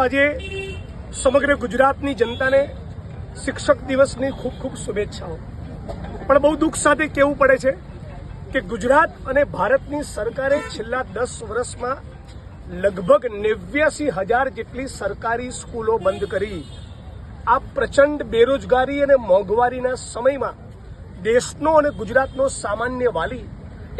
આજે સમગ્ર ગુજરાતની જનતાને શિક્ષક દિવસની ખૂબ ખૂબ શુભેચ્છાઓ. પણ બહુ દુઃખ સાથે કહેવું પડે છે કે ગુજરાત અને ભારતની સરકારે છેલ્લા દસ વર્ષમાં લગભગ નેવ્યાસી હજાર જેટલી સરકારી સ્કૂલો બંધ કરી. આ પ્રચંડ બેરોજગારી અને મોંઘવારીના સમયમાં દેશનો અને ગુજરાતનો સામાન્ય વાલી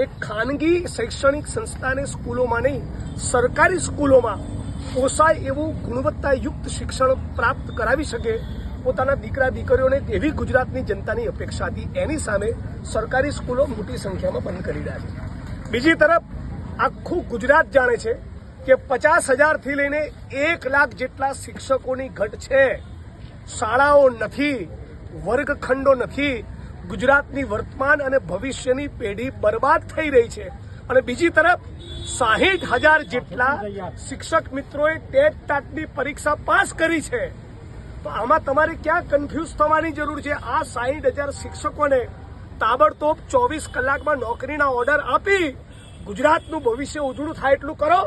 એક ખાનગી શૈક્ષણિક સંસ્થાને સ્કૂલોમાં નહીં, સરકારી સ્કૂલોમાં પોસાય એવું ગુણવત્તાયુક્ત શિક્ષણ પ્રાપ્ત કરાવી શકે પોતાના દીકરા દીકરીઓને એવી ગુજરાતની જનતાની અપેક્ષા હતી એની સામે સરકારી સ્કૂલો મોટી સંખ્યામાં બંધ કરી રહ્યા છે. બીજી તરફ, આખું ગુજરાત જાણે છે કે પચાસ હજારથી લઈને એક લાખ જેટલા શિક્ષકોની ઘટ છે. શાળાઓ નથી, વર્ગખંડો નથી. ગુજરાતની વર્તમાન અને ભવિષ્યની પેઢી બરબાદ થઈ રહી છે. અને બીજી તરફ સાહીઠ હજાર જેટલા શિક્ષક મિત્રોએ ટેટ ટાટની પરીક્ષા પાસ કરી છે. તો આમાં તમારે ક્યાં કન્ફ્યુઝ થવાની જરૂર છે? આ સાહીઠ હજાર શિક્ષકોને તાબડતોબ ચોવીસ કલાકમાં નોકરીના ઓર્ડર આપી ગુજરાતનું ભવિષ્ય ઉજળું થાય એટલું કરો.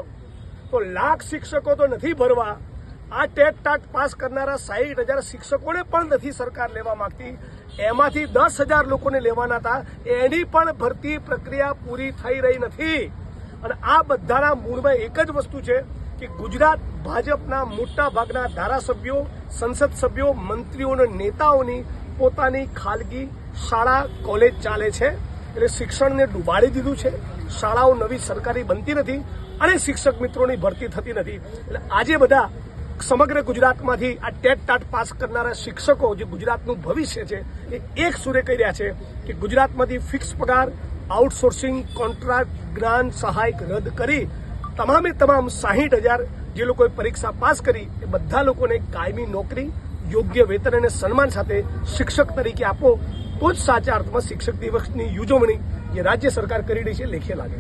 તો લાખ શિક્ષકો તો નથી ભરવા. આ ટેટ ટાટ પાસ કરનારા સાહીઠ હજાર શિક્ષકોને પણ નથી સરકાર લેવા માંગતી. એમાંથી દસ હજાર લોકોને લેવાના હતા. એની પણ ભરતી પ્રક્રિયા પૂરી થઈ રહી નથી. અને આ બધાના મૂળમાં એક જ વસ્તુ છે કે ગુજરાત ભાજપના મોટા ભાગના ધારાસભ્યો, સંસદ સભ્યો, મંત્રીઓ અને નેતાઓની પોતાની ખાલગી શાળા, કોલેજ ચાલે છે. એટલે શિક્ષણને ડૂબાડી દીધું છે. શાળાઓ નવી સરકારી બનતી નથી અને શિક્ષક મિત્રોની ભરતી થતી નથી. એટલે આજે બધા સમગ્ર ગુજરાતમાંથી આ ટેટ ટાટ પાસ કરનારા શિક્ષકો જે ગુજરાતનું ભવિષ્ય છે એ એક સુરે કહી રહ્યા છે કે ગુજરાતમાંથી ફિક્સ પગાર, આઉટસોર્સિંગ, કોન્ટ્રાક્ટ જ્ઞાન સહાયક રદ કરી તમામે તમામ સાહીઠ હજાર જે લોકોએ પરીક્ષા પાસ કરી એ બધા લોકોને કાયમી નોકરી, યોગ્ય વેતન અને સન્માન સાથે શિક્ષક તરીકે આપો. તો જ સાચા અર્થમાં શિક્ષક દિવસની ઉજવણી જે રાજ્ય સરકાર કરી રહી છે લેખે લાગે.